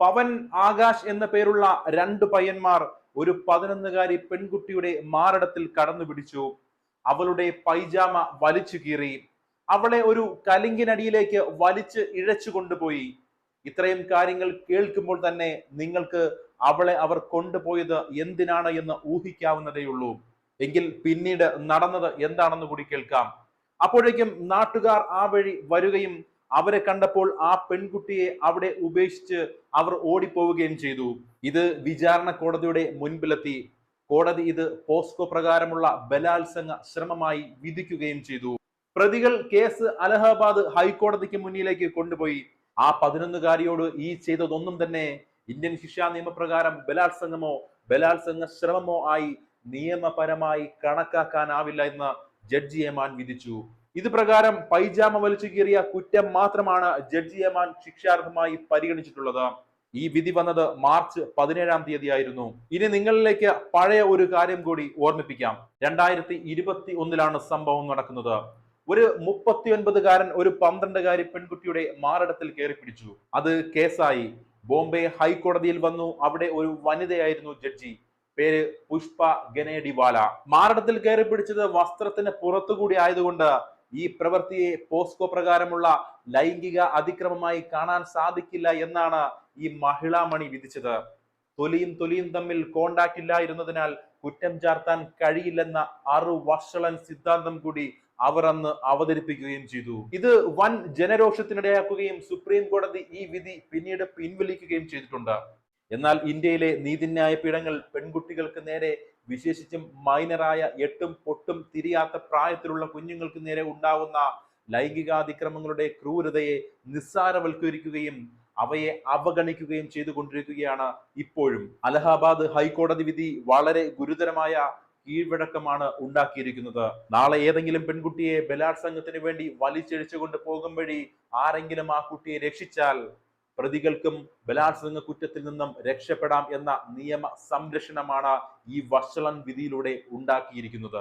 പവൻ ആകാശ് എന്ന പേരുള്ള രണ്ട് പയ്യന്മാർ ഒരു പതിനൊന്നുകാരി പെൺകുട്ടിയുടെ മാറിടത്തിൽ കടന്നു പിടിച്ചു. അവളുടെ പൈജാമ വലിച്ചു കീറി. അവളെ ഒരു കലിങ്കിനടിയിലേക്ക് വലിച്ച് ഇഴച്ചു കൊണ്ടുപോയി. ഇത്രയും കാര്യങ്ങൾ കേൾക്കുമ്പോൾ തന്നെ നിങ്ങൾക്ക് അവളെ അവർ കൊണ്ടുപോയത് എന്തിനാണ് എന്ന് ഊഹിക്കാവുന്നതേയുള്ളൂ എങ്കിൽ പിന്നീട് നടന്നത് എന്താണെന്ന് കൂടി കേൾക്കാം. അപ്പോഴേക്കും നാട്ടുകാർ ആ വഴി വരികയും അവരെ കണ്ടപ്പോൾ ആ പെൺകുട്ടിയെ അവിടെ ഉപേക്ഷിച്ച് അവർ ഓടിപ്പോവുകയും ചെയ്തു. ഇത് വിചാരണ കോടതിയുടെ മുൻപിലെത്തി. കോടതി ഇത് പോസ്കോ പ്രകാരമുള്ള ബലാത്സംഗ ശ്രമമായി വിധിക്കുകയും ചെയ്തു. പ്രതികൾ കേസ് അലഹബാദ് ഹൈക്കോടതിക്ക് മുന്നിലേക്ക് കൊണ്ടുപോയി. ആ പതിനൊന്നുകാരിയോട് ഈ ചെയ്തതൊന്നും തന്നെ ഇന്ത്യൻ ശിക്ഷാ നിയമപ്രകാരം ബലാത്സംഗമോ ബലാത്സംഗ ശ്രമമോ ആയി നിയമപരമായി കണക്കാക്കാനാവില്ല എന്ന് ജഡ്ജി ഏമാൻ വിധിച്ചു. ഇത് പ്രകാരം പൈജാമ വലിച്ചു കീറിയ കുറ്റം മാത്രമാണ് ജഡ്ജി ഏമാൻ ശിക്ഷാർഹമായി പരിഗണിച്ചിട്ടുള്ളത്. ഈ വിധി വന്നത് മാർച്ച് പതിനേഴാം തീയതി ആയിരുന്നു ഇനി നിങ്ങളിലേക്ക് പഴയ ഒരു കാര്യം കൂടി ഓർമ്മിപ്പിക്കാം. രണ്ടായിരത്തി ഇരുപത്തി ഒന്നിലാണ് സംഭവം നടക്കുന്നത്. ഒരു മുപ്പത്തിയൊൻപതുകാരൻ ഒരു പന്ത്രണ്ടുകാരി പെൺകുട്ടിയുടെ മാറിടത്തിൽ കയറി പിടിച്ചു. അത് കേസായി. ബോംബെ ഹൈക്കോടതിയിൽ വന്നു. അവിടെ ഒരു വനിതയായിരുന്നു ജഡ്ജി. പേര് പുഷ്പ ഗനേഡിവാല മാറിടത്തിൽ കയറി പിടിച്ചത് വസ്ത്രത്തിന് പുറത്തുകൂടി ആയതുകൊണ്ട് ഈ പ്രവൃത്തിയെ പോസ്കോ പ്രകാരമുള്ള ലൈംഗിക അതിക്രമമായി കാണാൻ സാധിക്കില്ല എന്നാണ് ഈ മഹിളാമണി വിധിച്ചത്. തൊലിയും തൊലിയും തമ്മിൽ കോണ്ടാക്ട് ഇല്ലായിരുന്നതിനാൽ കുറ്റം ചാർത്താൻ കഴിയില്ലെന്ന അറു വഷളൻ സിദ്ധാന്തം കൂടി അവർ അന്ന് അവതരിപ്പിക്കുകയും ചെയ്തു. ഇത് വൻ ജനരോഷത്തിനിടയാക്കുകയും സുപ്രീം കോടതി ഈ വിധി പിന്നീട് പിൻവലിക്കുകയും ചെയ്തിട്ടുണ്ട്. എന്നാൽ ഇന്ത്യയിലെ നീതിന്യായ പീഠങ്ങൾ പെൺകുട്ടികൾക്ക് നേരെ വിശേഷിച്ചും മൈനറായ എട്ടും പൊട്ടും തിരിയാത്ത പ്രായത്തിലുള്ള കുഞ്ഞുങ്ങൾക്ക് നേരെ ഉണ്ടാവുന്ന ലൈംഗികാതിക്രമങ്ങളുടെ ക്രൂരതയെ നിസ്സാരവൽക്കരിക്കുകയും അവയെ അവഗണിക്കുകയും ചെയ്തുകൊണ്ടിരിക്കുകയാണ് ഇപ്പോഴും. അലഹാബാദ് ഹൈക്കോടതി വിധി വളരെ ഗുരുതരമായ കീഴ്വഴക്കമാണ് ഉണ്ടാക്കിയിരിക്കുന്നത്. നാളെ ഏതെങ്കിലും പെൺകുട്ടിയെ ബലാത്സംഗത്തിന് വേണ്ടി വലിച്ചെഴിച്ചുകൊണ്ട് പോകും വഴി ആരെങ്കിലും ആ കുട്ടിയെ രക്ഷിച്ചാൽ പ്രതികൾക്കും ബലാത്സംഗ കുറ്റത്തിൽ നിന്നും രക്ഷപ്പെടാം എന്ന നിയമ സംരക്ഷണമാണ് ഈ വഷളൻ വിധിയിലൂടെ ഉണ്ടാക്കിയിരിക്കുന്നത്.